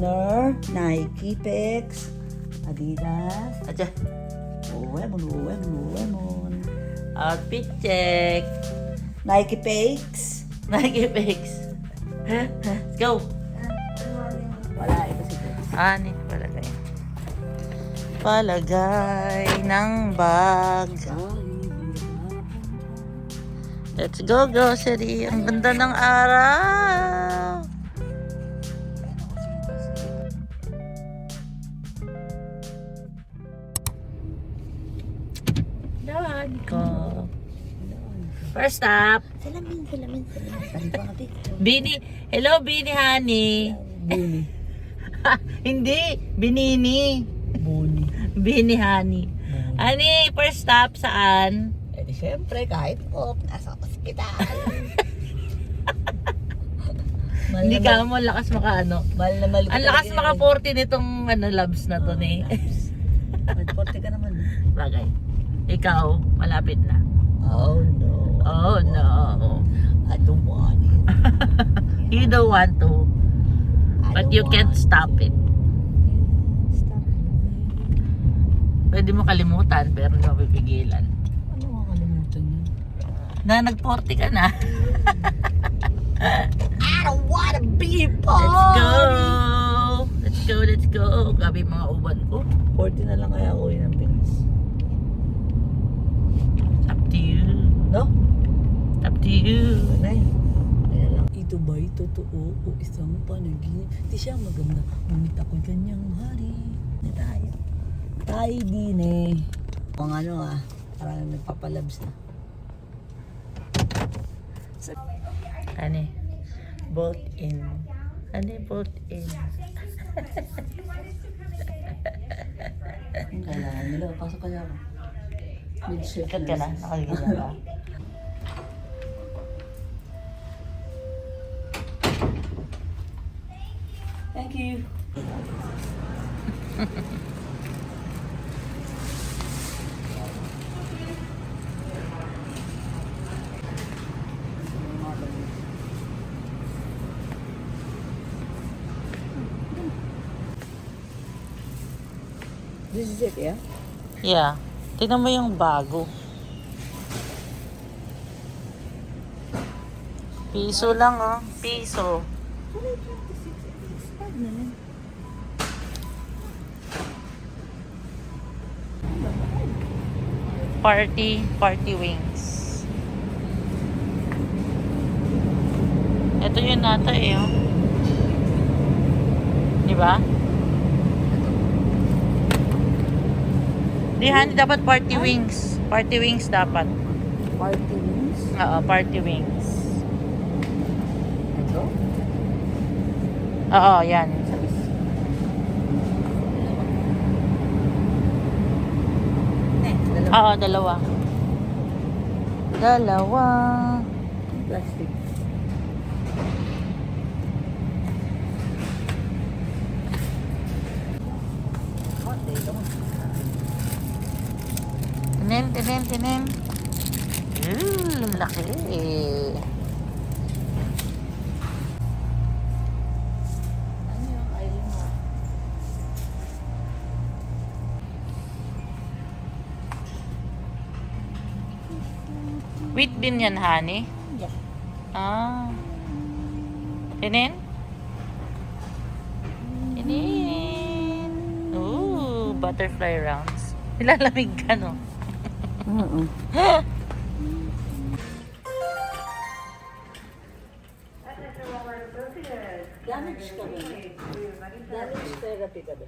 Ner, Nike, Pex, Adidas. Atya, Uwemon, uwemon, uwemon. outfit check. Nike, Pex. Nike pics. Let's go. Wala, ito si Pex. Ani, palagay. Palagay ng bag. Let's go, grocery. Ang ganda ng araw. Dawan ko. First stop, Salamin, salamin, salamin. Bini. Hello, Bini Honey. Buni. Hindi, Binini. Buni. Bini Honey. Honey, first stop saan? Eh di syempre, kahit po, nasa ospital. Hindi ka mo, lakas maka ano. Mahal na mahal Ang lakas maka yun. 40 nitong ano, labs na to ni. Mahal 40 ka naman. Bagay. Ikaw, malapit na. Oh no. Oh no. I don't want it. You don't want to. I But don't you can't want stop it. Stop. Pwede mo kalimutan pero hindi mo pipigilan. Ano makakalimutan yun? Na nag-40 ka na. I don't wanna be Let's go! Let's go, let's go. Gabi mga uban ko. 40 na lang kaya ako yun ng Pinas. Up to you. No? Up to you. Nay. Ayan lang. Ito ba'y totoo o isang panaginip? Di siya maganda. Ngunit ako'y kanyang hari. Na tayo. Tayo din eh. Kung ano ah. Parang nagpapalabs na. Ano Bolt in. Ano bolt in? Ang kailangan nila. Pasok kaya ako. Mid-shift Sikat ka na? Nakaganyan ka? Thank you. This is it, yeah? Yeah. Tingnan mo yung bago. Piso lang oh. Piso. Party, party wings. Ito yun nata eh oh. Di ba? Di Han, dapat party wings. Party wings dapat. Party wings. Oo, party wings. Ito? Oo, yan. Eh, dalawa. Oo, dalawa. Dalawa. Plastic. Konti, ito mo. Tinin, tinin, tinin. Ooh, laki. Wheat bean yan, honey. Yeah. Ah. Tinin? Tinin. Ooh, butterfly rounds. Nilalamig ka, no? Ka ba? Damage therapy ka ba?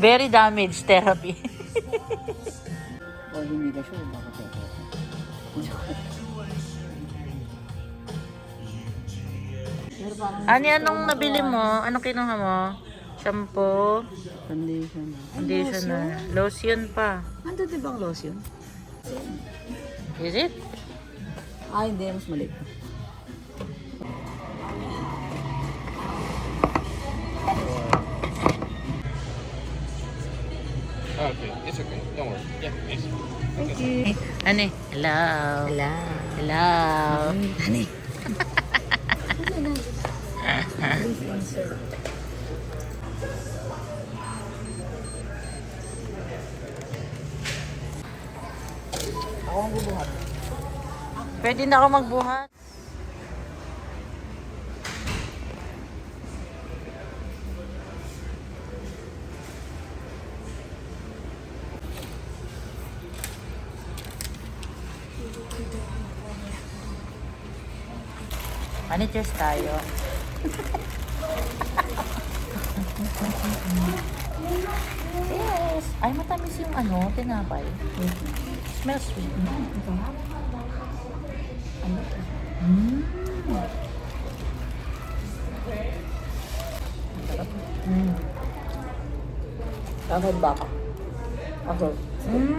Very damage therapy. O hindi ka sure, baka parang Ani, anong nabili mo? Anong kinuha mo? Shampoo? foundation. Conditioner. Lotion pa. Ando din bang lotion? Is it? Ah, hindi. Mas maliit. Okay, it's okay. Don't worry. Yeah, it's Thank you. Eh? Hello. Hello. Hello. Honey. Ako ang bubuhat. Pwede na ako magbuhat. Managers tayo. Ay, matamis yung ano, tinapay. Smells sweet. Ano to? Mm. Mm. Kahit baka. Ako. Mm.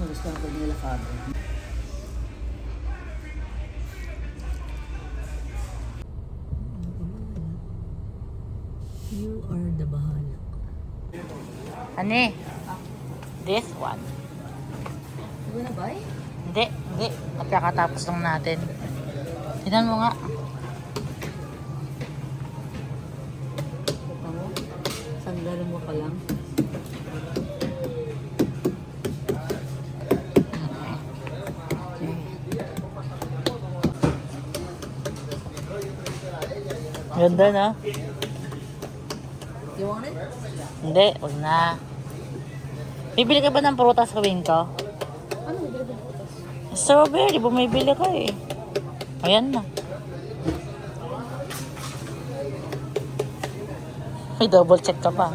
Nagustuhan ko nila kabo. Ani? This one. Di ba na ba? Hindi, hindi. Nagkakatapos lang natin. Tignan mo nga. Mo? Sandalan mo pa lang. Ganda na. You want it? Hindi, wag na. Bibili ka ba ng prutas gawin ko? Ano? Bili ba butas? Strawberry, bumibili ka eh. Ayan na. May double check ka pa.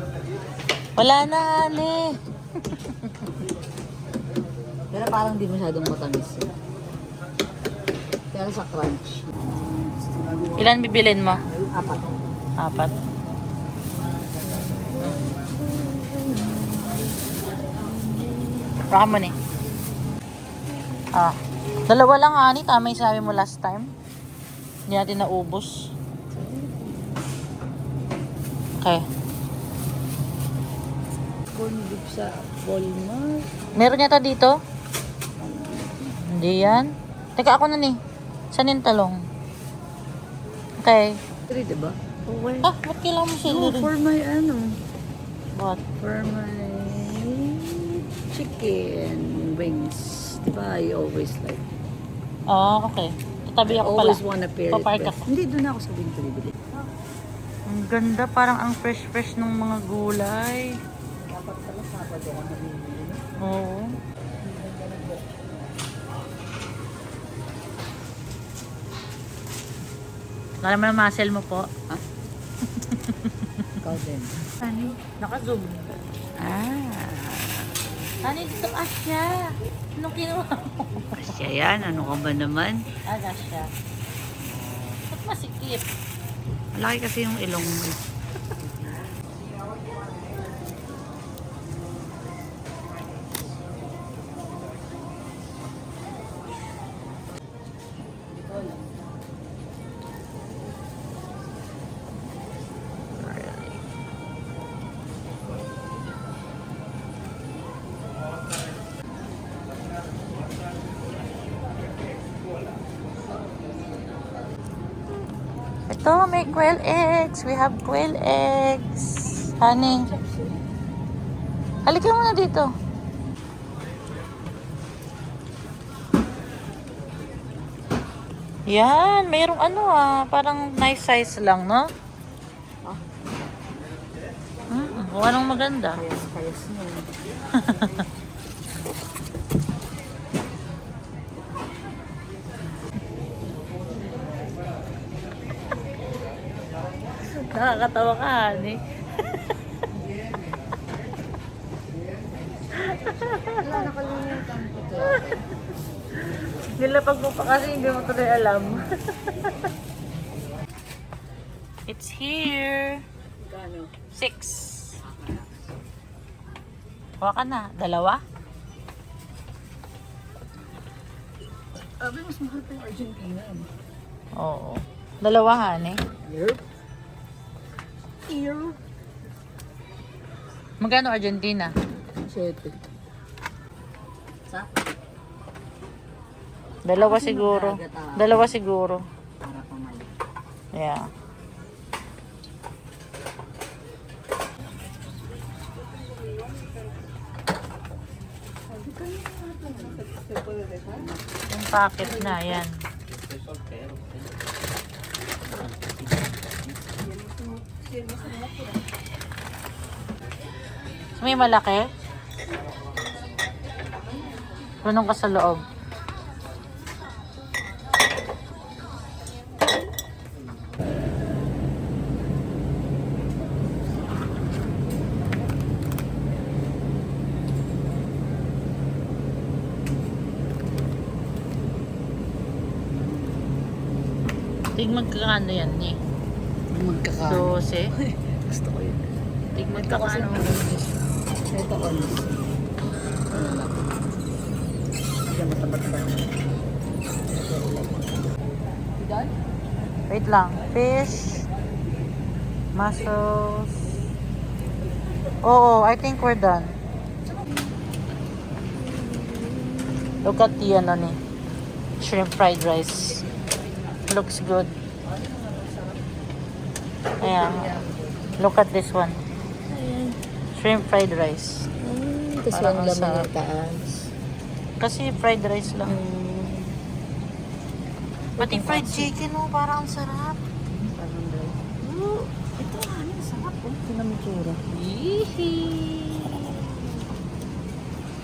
Wala na, ani. Pero parang di masyadong matamis. eh. Pero sa crunch. Ilan bibilin mo? Apat. Apat. Ramen eh. Ah. Dalawa lang ani, tama yung sabi mo last time. Hindi natin naubos. Okay. Corn beef sa Walmart. Meron yata dito? Hindi yan. Teka, ako na ni. Saan yung talong? Okay. Three, di ba? Okay. Ah, ba't kailangan mo No, celery? for my ano, What? for my chicken wings. Di ba? I always like, Ah, okay. Tatabi I ako pala. always wanna pair it Papark with. ako. Hindi, doon ako sa Winter bibili. Ang ganda, parang ang fresh-fresh ng mga gulay. Dapat pala Sabado ako nabibili. Oo. Wala naman ang muscle mo po. Ikaw din. Ani? Naka-zoom. Ah. Ani, dito Asya. Anong kinuha mo? Asya yan. Ano ka ba naman? Ah, Asya. Ba't masikip? Malaki kasi yung ilong mo. Ito, may quail eggs. We have quail eggs. Honey. Halika muna dito. Yan, mayroong ano ah, parang nice size lang, no? Hmm, kung anong maganda. Kayas-kayas mo. Nakakatawa ka, honey. Nilapag mo pa kasi hindi mo tuloy alam. It's here. Six. Kuha ka na. Dalawa? Abi, mas mahal pa yung Argentina. Oo. Dalawa, honey. Yerp euro. Magkano Argentina? 7. Sa? Dalawa Kasi siguro. Dalawa siguro. Para pumalit. Yeah. Yung packet na, yan. May malaki? Punong ka sa loob. Tig magkakano yan eh. Magkakaano. 12. Gusto ko yun. Tig Ito kasi magkakano. Ito on. Ano mataba-taba. Wait lang. Fish. Mussels. Oo, I think we're done. Look at the ano ni. Shrimp fried rice. Looks good. Ayan. Look at this one. Shrimp fried rice. Mm, Tapos Parang yung ang laman sarap. ng taas. Kasi fried rice lang. Mm, Pati fried chicken oh, parang ang sarap. parang dry. Oh, ito ano, sarap oh. Pinamitsura. Yee!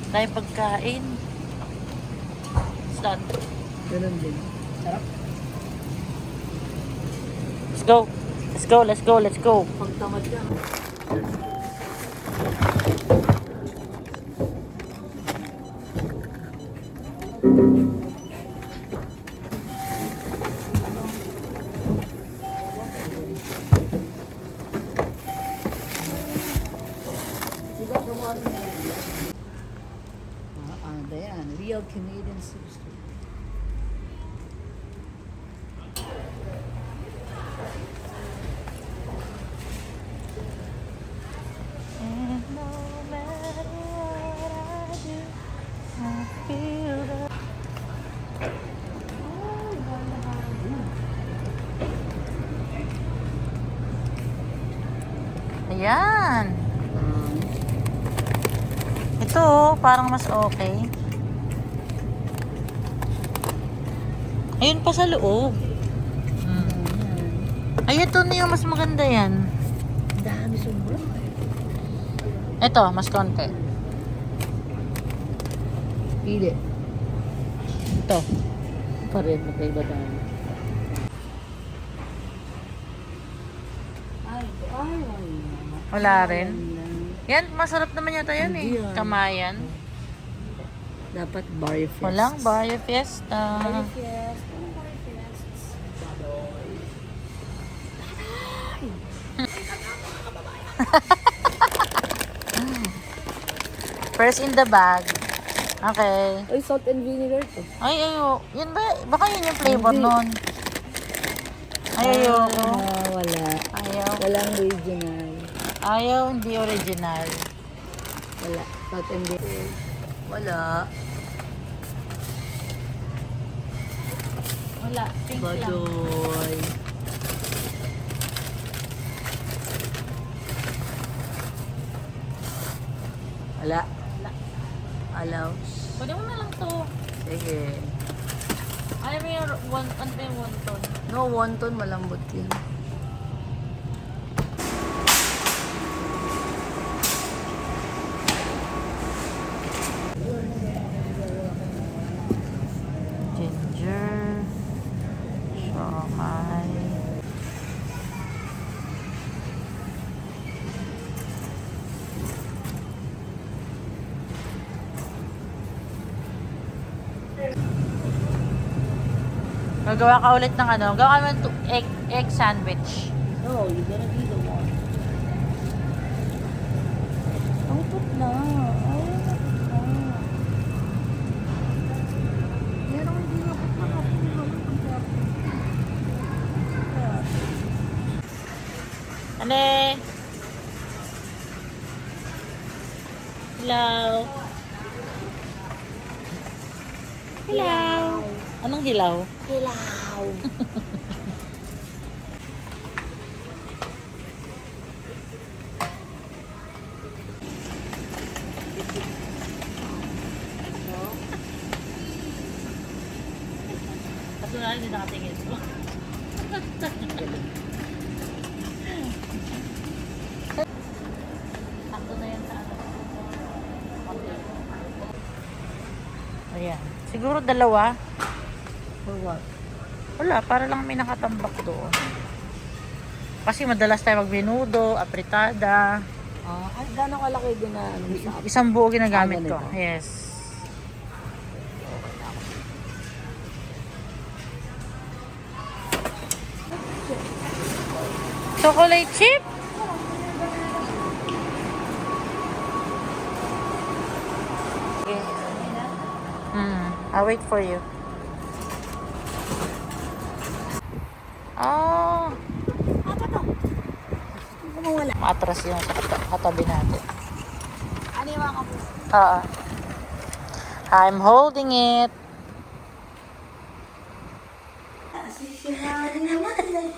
Tayo pagkain. Start. Ganun din. Sarap. Let's go. Let's go, let's go, let's go. Ka. Ah, Ayan. Ito, parang mas okay. Ayun pa sa loob. Hmm. Ay, ito na yung mas maganda yan. Ang dami sobra. Ito, mas konti. Pili. Ito. Pareho magkaiba tayo. Ay, ay, ay. Wala rin. Yan, masarap naman yata yan Hindi eh. yan. Kamayan. Dapat Barrio Fest. Walang Barrio Fiesta. Barrio Fest. Anong Barrio Fest? First in the bag. Okay. Ay, salt and vinegar to. Ay, ayo. Yun ba? Baka yun yung flavor Hindi. nun. Ay, ayoko. Ah, wala. Ayaw. Walang original. Ayaw, hindi original. Wala. Salt and vinegar. Wala. Wala. Pink lang. Badoy. Wala. Alaw. Pwede mo na lang to. Sige. Ayaw mo yung one, ano ba yung wonton? No, wonton malambot yun. Gagawa ka ulit ng ano, gawa ka ng egg, egg sandwich. No, you're gonna be the one. Ang ako putla. Ane! Hello! Hello! Anong hilaw? Hilaw. Kaso na hindi nakatingin. Sakto na yan sa ano. Ayan. Siguro dalawa. What? Wala, para lang may nakatambak doon. Kasi madalas tayo magbinudo, apritada. Ah, ay, gano'ng kalaki din na ano sa Isang buo ginagamit Ah, ko. Yes. Chocolate chip? Okay. Hmm. I'll wait for you. Oh, Ano wala? matras yung katabi natin. Yung mga kapos? Oo. I'm holding it. Sinari naman eh.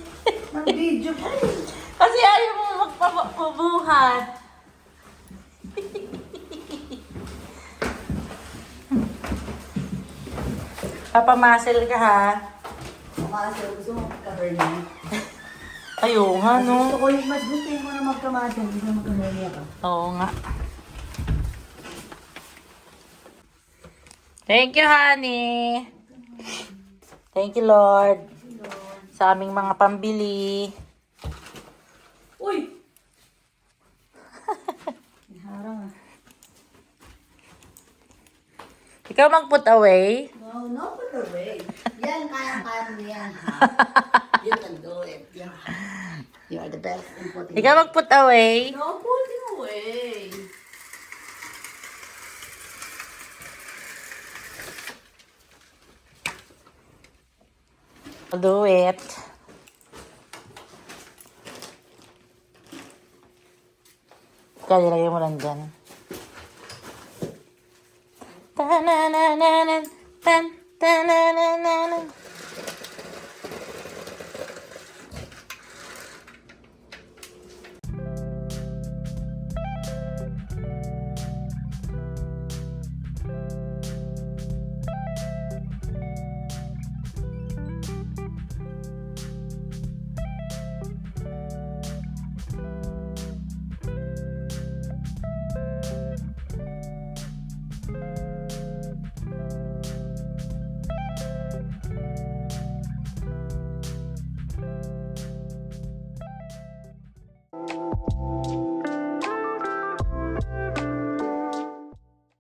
Mag-video pa rin. Kasi ayaw mo magpabuhat. Papamasel ka ha. Kumasal, gusto mo niya. Ayaw nga no. Gusto ko yung mas gusto mo na magkamasal, gusto mo magkamasal niya ka. Oo nga. Thank you, honey. Thank you, Lord. Sa aming mga pambili. Uy! Harang ah. Ikaw mag-put away. No, no put away. Yan, kaya-kaya mo yan. ha? You can do it. Yeah. You are the best in putting Ikaw mag-put away. No putting away. I'll do it. Kaya nilagay mo lang dyan. Dun, dun, dun,